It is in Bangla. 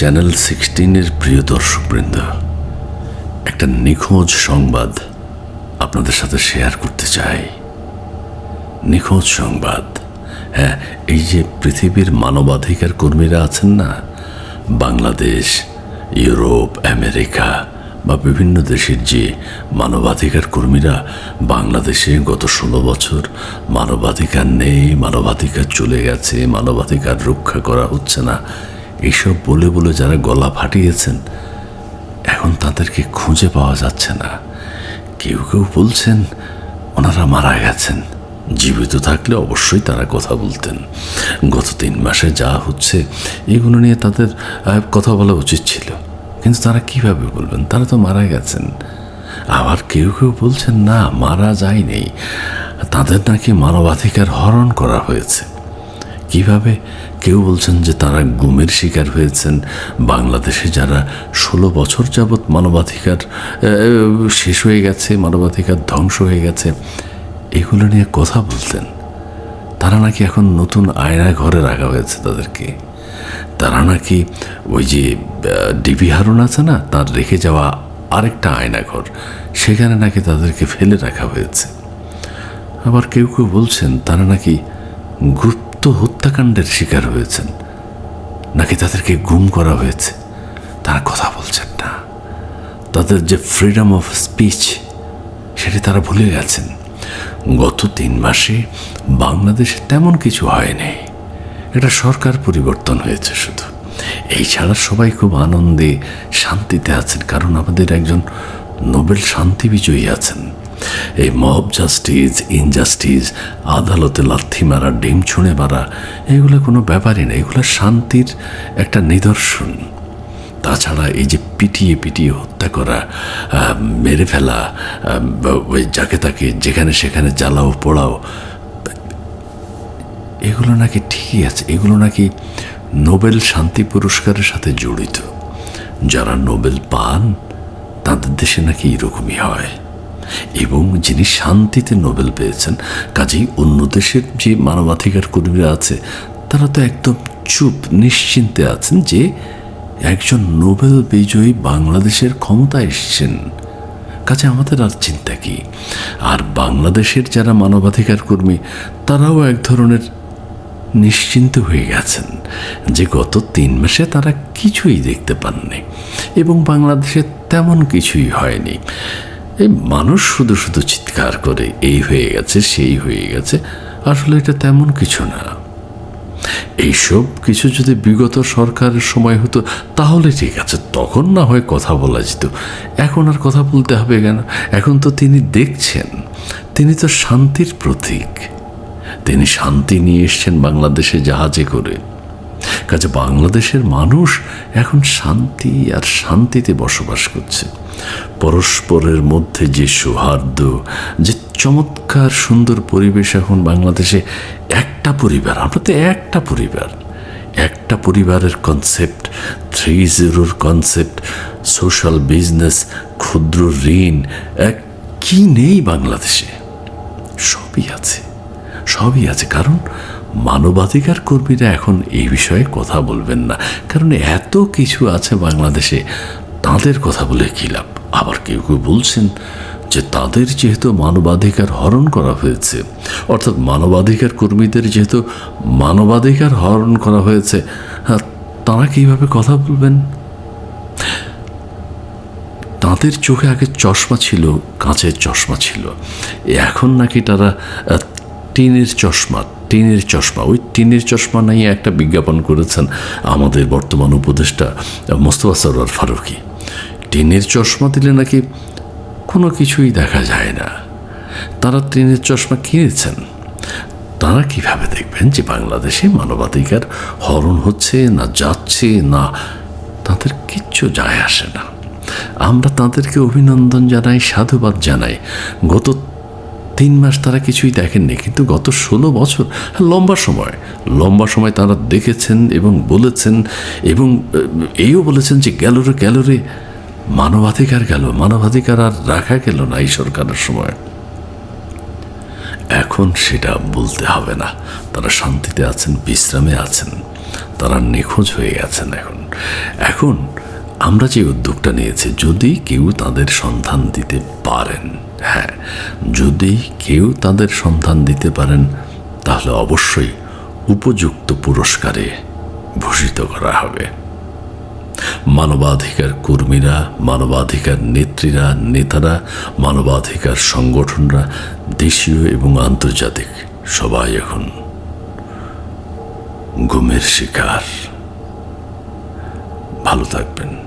চ্যানেল সিক্সটিনের প্রিয় দর্শকবৃন্দ, একটা নিখোঁজ সংবাদ আপনাদের সাথে শেয়ার করতে চাই। নিখোঁজ সংবাদ। হ্যাঁ এই যে পৃথিবীর মানবাধিকার কর্মীরা আছেন না, বাংলাদেশ, ইউরোপ, আমেরিকা বা বিভিন্ন দেশের যে মানবাধিকার কর্মীরা, বাংলাদেশে গত ষোলো বছর মানবাধিকার নেই, মানবাধিকার চলে গেছে, মানবাধিকার রক্ষা করা হচ্ছে না এইসব বলে বলে যারা গলা ফাটিয়েছেন, এখন তাদেরকে খুঁজে পাওয়া যাচ্ছে না। কেউ কেউ বলছেন, ওনারা মারা গেছেন। জীবিত থাকলে অবশ্যই তারা কথা বলতেন। গত তিন মাসে যা হচ্ছে, এগুলো নিয়ে তাদের কথা বলা উচিত ছিল। কিন্তু তারা কীভাবে বলবেন? তারা তো মারা গেছেন। আবার কেউ কেউ বলছেন, না, মারা যায়নি। তাদের নাকি মানবাধিকার হরণ করা হয়েছে। কীভাবে? কেউ বলছেন যে তারা গুমের শিকার হয়েছেন। বাংলাদেশে যারা ষোলো বছর যাবৎ মানবাধিকার শেষ হয়ে গেছে, মানবাধিকার ধ্বংস হয়ে গেছে, এগুলো নিয়ে কথা বলতেন। তারা নাকি এখন নতুন আয়না ঘরে রাখা হয়েছে তাদেরকে। তারা নাকি ওই যে ডিবি হারুন আছে না, তার রেখে যাওয়া আরেকটা আয়নাঘর সেখানে নাকি তাদেরকে ফেলে রাখা হয়েছে। আবার কেউ কেউ বলছেন, তারা নাকি গুপ্ত হত্যাকাণ্ডের শিকার হয়েছেন। নাকি তাদেরকে গুম করা হয়েছে? তারা কথা বলছেন না। তাদের যে ফ্রিডম অফ স্পিচ সেটি তারা ভুলে গেছেন। গত তিন মাসে বাংলাদেশে তেমন কিছু হয়নি। এটা সরকার পরিবর্তন হয়েছে শুধু। এই ছাড়া সবাই খুব আনন্দে শান্তিতে আছেন, কারণ আমাদের একজন নোবেল শান্তি বিজয়ী আছেন। এই মব জাস্টিস ইনজাস্টিস আদালতে লাথি মারা, ডিম ছুঁড়ে মারা, এগুলো কোনো ব্যাপারই না, এগুলো শান্তির একটা নিদর্শন। তাছাড়া এই যে পিটিয়ে পিটিয়ে হত্যা করা মেরে ফেলা ওই যাকে তাকে যেখানে সেখানে জ্বালাও, পোড়াও, এগুলো নাকি ঠিকই আছে, এগুলো নাকি নোবেল শান্তি পুরস্কারের সাথে জড়িত। যারা নোবেল পান, তাদের দেশে নাকি এরকমই হয়। এবং যিনি শান্তিতে নোবেল পেয়েছেন, কাজেই অন্য দেশের যে মানবাধিকার কর্মীরা আছে, তারা তো একদম চুপ নিশ্চিন্তে আছেন যে একজন নোবেল বিজয়ী বাংলাদেশের ক্ষমতায় এসছেন। কাছে আমাদের আর চিন্তা কি? আর বাংলাদেশের যারা মানবাধিকার কর্মী, তারাও এক ধরনের নিশ্চিন্ত হয়ে গেছেন যে গত তিন মাসে তারা কিছুই দেখতে পাননি এবং বাংলাদেশে তেমন কিছুই হয়নি। এই মানুষ শুধু শুধু চিৎকার করে, এই হয়ে গেছে, সেই হয়ে গেছে। আসলে এটা তেমন কিছু না। এইসব কিছু যদি বিগত সরকারের সময় হতো, তাহলে ঠিক আছে, তখন না হয় কথা বলা যেত। এখন আর কথা বলতে হবে কেন? এখন তো তিনি দেখছেন, তিনি তো শান্তির প্রতীক। তিনি শান্তি নিয়ে এসছেন বাংলাদেশে জাহাজে করে। কাজে বাংলাদেশের মানুষ এখন শান্তি আর শান্তিতে বসবাস করছে। পরস্পরের মধ্যে যে সৌহার্দ্য, যে চমৎকার সুন্দর পরিবেশ এখন বাংলাদেশে, একটা পরিবার, আমরা তো একটা পরিবার। একটা পরিবারের কনসেপ্ট থ্রি জিরোর কনসেপ্ট সোশ্যাল বিজনেস ক্ষুদ্র ঋণ, এক কি নেই বাংলাদেশে? সবই আছে সবই আছে। কারণ মানবাধিকার কর্মীরা এখন এই বিষয়ে কথা বলবেন না। কারণ এত কিছু আছে বাংলাদেশে তাদের কথা বলে কী লাভ? আবার কেউ কেউ বলছেন যে তাদের যেহেতু মানবাধিকার হরণ করা হয়েছে অর্থাৎ মানবাধিকার কর্মীদের যেহেতু মানবাধিকার হরণ করা হয়েছে হ্যাঁ, তারা কীভাবে কথা বলবেন? তাদের চোখে আগে চশমা ছিল কাঁচের চশমা ছিল। এখন নাকি তারা টিনের চশমা টিনের চশমা। ওই টিনের চশমা নিয়ে একটা বিজ্ঞাপন করেছেন আমাদের বর্তমান উপদেষ্টা মোস্তফা সরোয়ার ফারুকি। টিনের চশমা দিলে নাকি কোনো কিছুই দেখা যায় না। তারা টিনের চশমা কিনেছেন। তারা কীভাবে দেখবেন যে বাংলাদেশে মানবাধিকার হরণ হচ্ছে না যাচ্ছে না, তাদের কিচ্ছু যায় আসে না। আমরা তাদেরকে অভিনন্দন জানাই, সাধুবাদ জানাই। গত তিন মাস তারা কিছুই দেখেননি, কিন্তু গত ষোলো বছর, লম্বা সময় লম্বা সময় তারা দেখেছেন এবং বলেছেন এবং এইও বলেছেন যে গেল রে গেল রে মানবাধিকার গেল, মানবাধিকার আর রাখা গেল না এই সরকারের সময়। এখন সেটা বলতে হবে না, তারা শান্তিতে আছেন, বিশ্রামে আছেন, তারা নিখোঁজ হয়ে গেছেন এখন। এখন আমরা যে উদ্যোগটা নিয়েছি, যদি কেউ তাদের সন্ধান দিতে পারেন হ্যাঁ যদি কেউ তাদের সন্ধান দিতে পারেন, তাহলে অবশ্যই উপযুক্ত পুরস্কারে ভূষিত করা হবে। মানবাধিকার কর্মীরা, মানবাধিকার নেত্রীরা, নেতারা, মানবাধিকার সংগঠনরা, দেশীয় এবং আন্তর্জাতিক, সবাই এখন ঘুমের শিকার। ভালো থাকবেন।